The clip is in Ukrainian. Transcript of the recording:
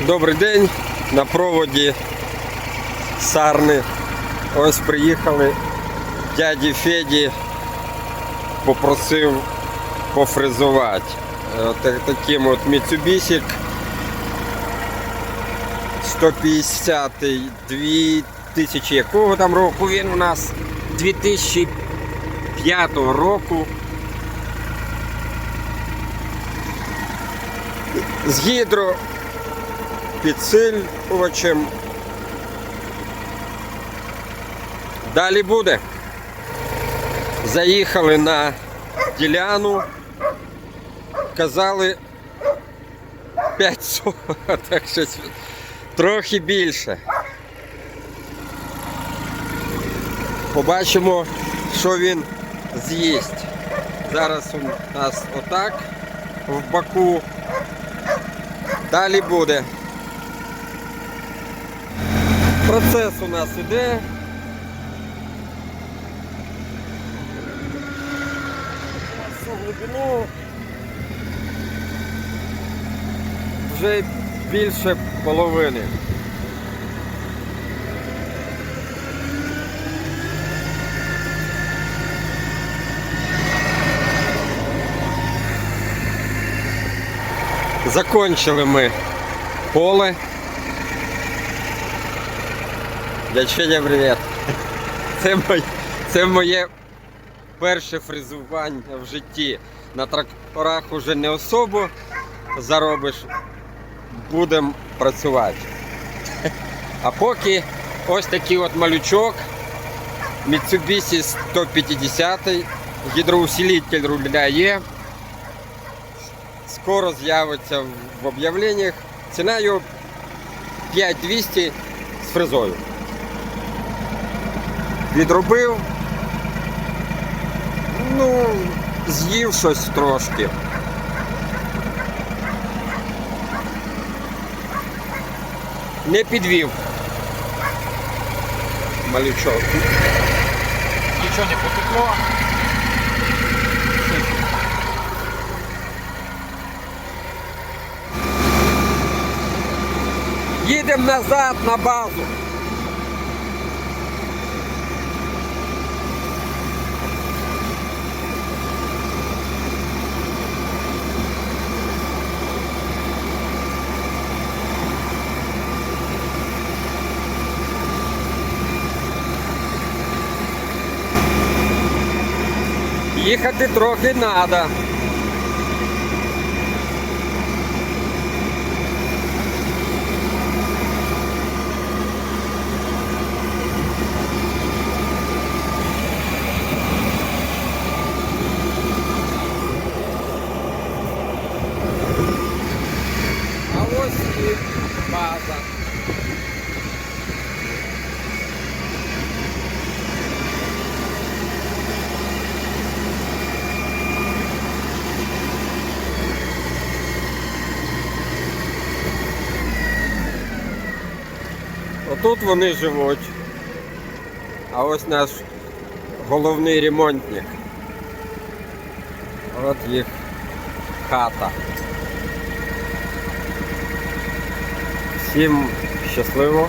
Добрий день на проводі Сарни. Ось приїхали дяді Феді, попросив пофрезувати. Е, От так- таким от Mitsubishi 150 2000 якого там року він у нас 2005 року. З гідро підсилювачем. Далі буде. Заїхали на діляну. Казали 500, так щось трохи більше. Побачимо, що він з'їсть. Зараз у нас отак в баку. Далі буде. Процес у нас іде. Всю глибину вже більше половини. Закончили ми поле. Дядь привіт. Це моє, це моє перше фрезування в житті. На тракторах уже не особо заробиш. Будемо працювати. А поки ось такий от малючок Mitsubishi 150 гідроусилитель руля є. Скоро з'явиться в об'явленнях. Ціна його 5200 з фрезою. Відробив. Ну, з'їв щось трошки. Не підвів. Малючок. Нічого не потекло. Їдемо назад на базу. Їхати трохи треба. А ось і база. Отут вони живуть. А ось наш головний ремонтник. От їх хата. Всім щасливо.